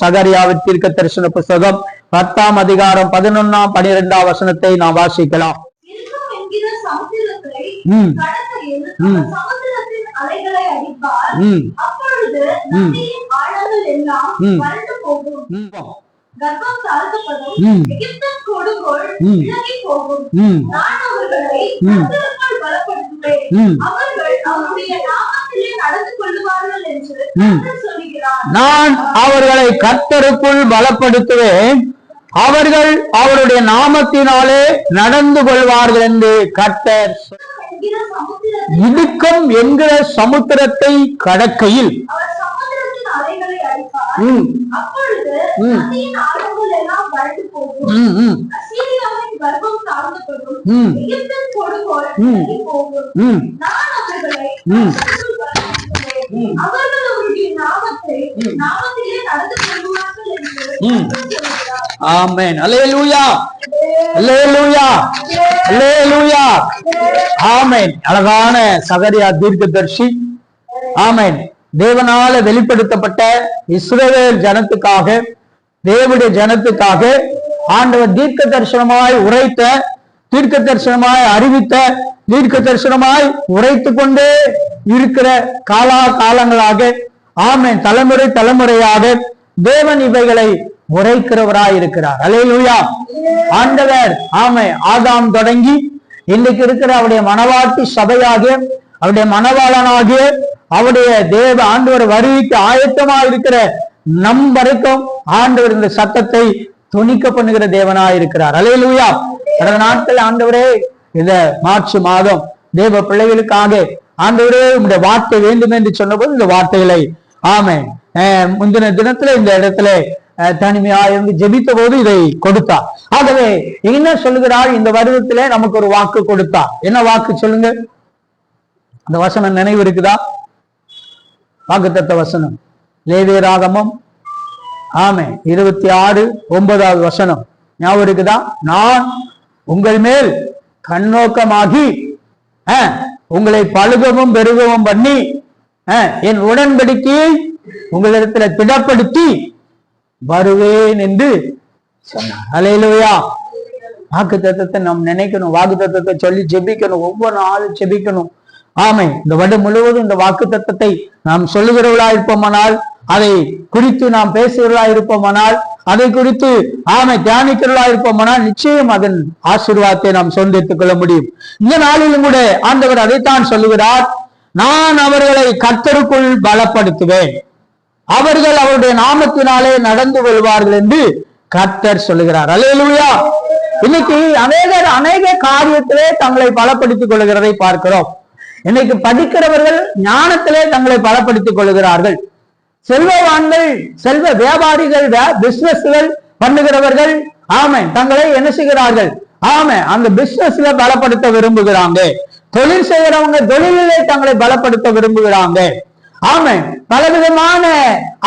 சகரியாவின் தீர்க்க தரிசன புஸ்தகம் பத்தாம் அதிகாரம் பதினொன்னாம் பனிரெண்டாம் வசனத்தை நாம் வாசிக்கலாம். அலைகளை கர்ப்பம் தாழ்த்தப்படும். ம். எகிப்தின் கொடுங்கோல் ம். விலகி போகும். நான் அவர்களை. கர்த்தருக்குள் பலப்படுத்துவேன். அவர்கள் அவருடைய நாமத்திலே நடந்து கொள்ளுவார்கள் என்று சொல்லுகிறார். நான் அவர்களை கர்த்தருக்குள் பலப்படுத்துவேன். அவர்கள் அவருடைய நாமத்தினாலே நடந்து கொள்வார்கள் என்று கர்த்தர் இடுக்கம் என்கிற சமுத்திரத்தை கடக்கையில் அவர் சமுத்திரத்தின் அலைகளை அடிப்பார். ஆமென். அல்லேலூயா. அல்லேலூயா. அல்லேலூயா. ஆமென். அழகான சகரியா தீர்க்கதர்ஷி ஆமென். தேவனால வெளிப்படுத்தப்பட்ட இஸ்ரவேல் ஜனத்துக்காக தேவடைய ஜனத்துக்காக ஆண்டவர் தீர்க்க தரிசனமாய் உரைத்த தீர்க்க தரிசனமாய் அறிவித்த தீர்க்க தரிசனமாய் உரைத்து கொண்டே இருக்கிற காலா காலங்களாக ஆமை தலைமுறை தலைமுறையாக தேவன் இவைகளை உரைக்கிறவராய் இருக்கிறார் அலையிலுயா ஆண்டவர் ஆமை ஆதாம் தொடங்கி இன்னைக்கு இருக்கிற அவருடைய மனவாட்டி சபையாக அவருடைய மனவாளனாகிய அவருடைய தேவ ஆண்டவர் வருவிக்கு ஆயத்தமா இருக்கிற நம் வரைக்கும் ஆண்டவர் இந்த சத்தத்தை துணிக்க பண்ணுகிற தேவனா இருக்கிறார் அலையிலுயா கடந்த நாட்கள் ஆண்டவரே இந்த மார்ச் மாதம் தேவ பிள்ளைகளுக்காக ஆண்டவரே இந்த வார்த்தை வேண்டும் என்று சொன்னபோது இந்த வார்த்தைகளை ஆமை முந்தின தினத்துல இந்த இடத்துல தனிமையா இருந்து ஜெபித்த போது இதை கொடுத்தார். ஆகவே என்ன சொல்லுகிறார்? இந்த வருடத்திலே நமக்கு ஒரு வாக்கு கொடுத்தார். என்ன வாக்கு சொல்லுங்க? அந்த வசனம் நினைவு இருக்குதா? வாக்குத்தத்த வசனம். லேவியராகமம் ஆமே இருபத்தி ஆறு ஒன்பதாவது வசனம். ஞாபகம் இருக்குதா? நான் உங்கள் மேல் கண்ணோக்கமாகி உங்களை பழுகவும் பெருகவும் பண்ணி என் உடன்படிக்கையை உங்களிடத்துல திடப்படுத்தி வருவேன் என்று சொன்னார். அலையிலுயா வாக்கு தத்துவத்தை நாம் நினைக்கணும் வாக்கு தத்துவத்தை சொல்லி ஜெபிக்கணும் ஒவ்வொரு நாளும் ஜெபிக்கணும். ஆமை இந்த வருடம் முழுவதும் இந்த வாக்கு தத்துவத்தை நாம் சொல்லுகிறவர்களா இருப்போமானால் அதை குறித்து நாம் பேசுகிறதா இருப்போமானால் அதை குறித்து ஆமை தியானிக்கிறதா இருப்போமானால் நிச்சயம் அதன் ஆசீர்வாதத்தை நாம் சொந்தித்துக் கொள்ள முடியும். இந்த நாளிலும் கூட ஆண்டவர் அதைத்தான் சொல்லுகிறார். நான் அவர்களை கர்த்தருக்குள் பலப்படுத்துவேன். அவர்கள் அவருடைய நாமத்தினாலே நடந்து கொள்வார்கள் என்று கர்த்தர் சொல்லுகிறார். அலையலுயா இன்னைக்கு அநேகர் அநேக காரியத்திலே தங்களை பலப்படுத்திக் கொள்கிறதை பார்க்கிறோம். இன்னைக்கு படிக்கிறவர்கள் ஞானத்திலே தங்களை பலப்படுத்திக் கொள்கிறார்கள் செல்வவான்கள் செல்வ வியாபாரிகள் பிசினஸ்கள் பண்ணுகிறவர்கள் ஆமை தங்களை என்ன செய்கிறார்கள் ஆமை அந்த பிசினஸ்ல பலப்படுத்த விரும்புகிறாங்க. தொழில் செய்யறவங்க தொழிலிலே தங்களை பலப்படுத்த விரும்புகிறாங்க. ஆமை பலவிதமான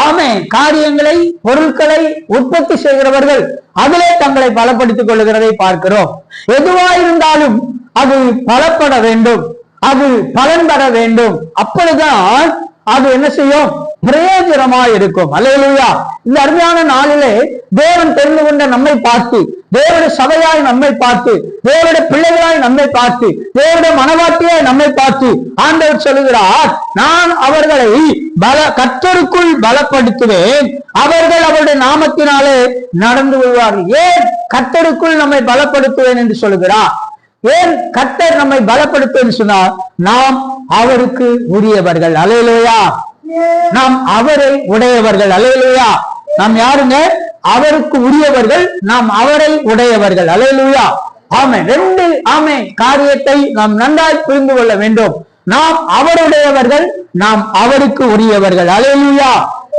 ஆமை காரியங்களை பொருட்களை உற்பத்தி செய்கிறவர்கள் அதிலே தங்களை பலப்படுத்திக் கொள்கிறதை பார்க்கிறோம். எதுவா இருந்தாலும் அது பலப்பட வேண்டும். அது பலன் பெற வேண்டும். அப்பொழுதுதான் அது என்ன செய்யும்? பிரயோஜனமா இருக்கும் அல்லேலூயா. இந்த அருமையான நாளிலே தேவன் தெரிந்து கொண்ட நம்மை பார்த்து தேவனுடைய சபையாய் நம்மை பார்த்து தேவனுடைய பிள்ளைகளாய் நம்மை பார்த்து தேவனுடைய மனவாட்டியாய் நம்மை பார்த்து ஆண்டவர் சொல்லுகிறார் நான் அவர்களை பல கத்தருக்குள் பலப்படுத்துவேன். அவர்கள் அவருடைய நாமத்தினாலே நடந்து கொள்வார்கள். ஏன் கத்தருக்குள் நம்மை பலப்படுத்துவேன் என்று சொல்லுகிறார்? ஏன் கத்தர் நம்மை பலப்படுத்துவேன் சொன்னால் நாம் அவருக்கு உரியவர்கள். அலையிலோயா நாம் அவரை உடையவர்கள். அலையலுயா நாம் யாருங்க? அவருக்கு உரியவர்கள். நாம் அவரை உடையவர்கள். அலையிலோயா ஆமை ரெண்டு ஆமை காரியத்தை நாம் நன்றாய் புரிந்து கொள்ள வேண்டும். நாம் அவருடையவர்கள். நாம் அவருக்கு உரியவர்கள். அலையலுயா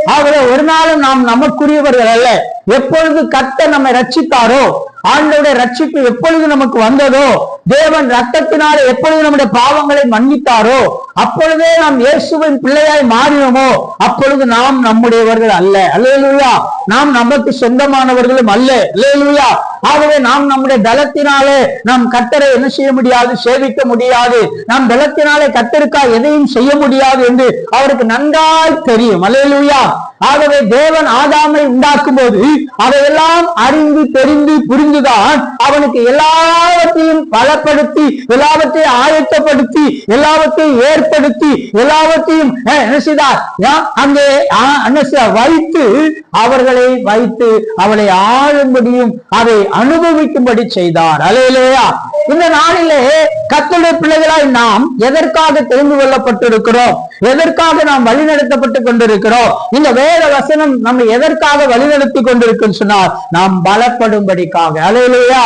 ஆகவே ஒரு நாளும் நாம் நமக்குரியவர்கள் அல்ல. எப்பொழுது கத்த நம்மை ரட்சித்தாரோ ஆண்டோட ரட்சிப்பு எப்பொழுது நமக்கு வந்ததோ தேவன் ரத்தத்தினால எப்பொழுது நம்முடைய பாவங்களை மன்னித்தாரோ அப்பொழுதே நாம் இயேசுவின் பிள்ளையாய் மாறினோமோ அப்பொழுது நாம் நம்முடையவர்கள் அல்ல. அல்லா நாம் நமக்கு சொந்தமானவர்களும் அல்ல. இல்லையா ஆகவே நாம் நம்முடைய பலத்தினாலே நாம் கத்தரை என்ன செய்ய முடியாது? சேவிக்க முடியாது. நாம் பலத்தினாலே கத்தருக்கா எதையும் செய்ய முடியாது என்று அவருக்கு நன்றாய் தெரியும். அல்லேலூயா. ஆகவே தேவன் ஆதாமை உண்டாக்கும் போது அதையெல்லாம் அறிந்து தெரிந்து புரிந்துதான் அவனுக்கு எல்லாவற்றையும் பலப்படுத்தி எல்லாவற்றையும் ஆயத்தப்படுத்தி எல்லாவற்றையும் ஏற்படுத்தி எல்லாவற்றையும் என்ன செய்தார்? அங்கே என்ன செய்தார்? வைத்து அவர்களை வைத்து அவளை ஆளும்படியும் அதை அனுபவிக்கும்படி செய்தார். அலையிலேயா இந்த நாளிலே கத்தருடைய பிள்ளைகளாய் நாம் எதற்காக தெரிந்து கொள்ளப்பட்டிருக்கிறோம்? எதற்காக நாம் வழிநடத்தப்பட்டு கொண்டிருக்கிறோம்? இந்த வேத வசனம் நம்ம எதற்காக வழிநடத்தி கொண்டிருக்கும் சொன்னால் நாம் பலப்படும்படிக்காக. அலையிலேயா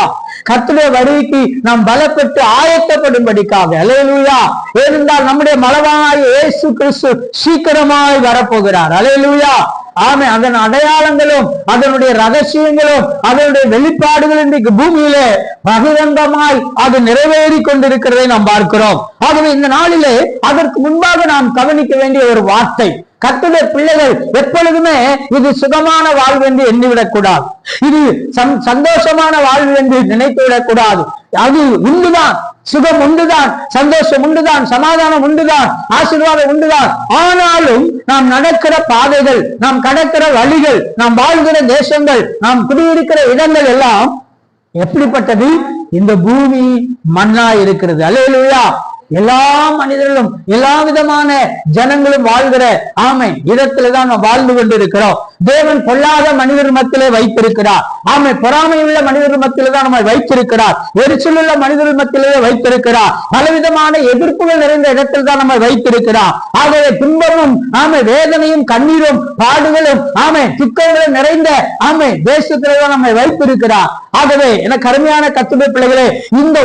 கத்துடைய வருகைக்கு நாம் பலப்பட்டு ஆயத்தப்படும்படிக்காக. அலையலூயா ஏனென்றால் நம்முடைய மலவானாய் இயேசு கிறிஸ்து சீக்கிரமாய் வரப்போகிறார். அலையலூயா ஆமை அதன் அடையாளங்களும் அதனுடைய ரகசியங்களும் அதனுடைய வெளிப்பாடுகள் இன்றைக்கு பூமியிலே பகிரங்கமாய் அது நிறைவேறி கொண்டிருக்கிறதை நாம் பார்க்கிறோம். ஆகவே இந்த நாளிலே அதற்கு முன்பாக நாம் கவனிக்க வேண்டிய ஒரு வார்த்தை. கர்த்தருடைய பிள்ளைகள் எப்பொழுதுமே இது சுகமான வாழ்வு என்று எண்ணிவிடக் கூடாது இது சந்தோஷமான வாழ்வு என்று நினைத்து விடக் கூடாது அது உண்டுதான் சுகம் உண்டுதான் சந்தோஷம் உண்டுதான் சமாதானம் உண்டுதான் ஆசீர்வாதம் உண்டுதான். ஆனாலும் நாம் நடக்கிற பாதைகள் நாம் கடக்கிற வழிகள் நாம் வாழ்கிற தேசங்கள் நாம் குடியிருக்கிற இடங்கள் எல்லாம் எப்படிப்பட்டது? இந்த பூமி மண்ணா இருக்கிறது. அல்லேலூயா. எல்லா மனிதர்களும் எல்லா விதமான ஜனங்களும் வாழ்கிற ஆமை இடத்துலதான் நம்ம நாம் வாழ்ந்து கொண்டிருக்கிறோம். தேவன் பொல்லாத மனிதர் மத்திலே வைத்திருக்கிறார். ஆமை பொறாமை உள்ள மனிதர் மத்தியிலே தான் நம்மை வைத்திருக்கிறார். எரிச்சல் உள்ள மனிதர் மத்தியிலே வைத்திருக்கிறார். பலவிதமான எதிர்ப்புகள் நிறைந்த இடத்தில் தான் நம்மை வைத்திருக்கிறார். ஆகவே துன்பமும் ஆமை வேதனையும் கண்ணீரும் பாடுகளும் ஆமை துக்கங்களும் நிறைந்த ஆமை தேசத்திலே தான் நம்மை வைத்திருக்கிறார். ஆகவே எனக்கு கருமையான கத்துடைய பிள்ளைகளே இந்த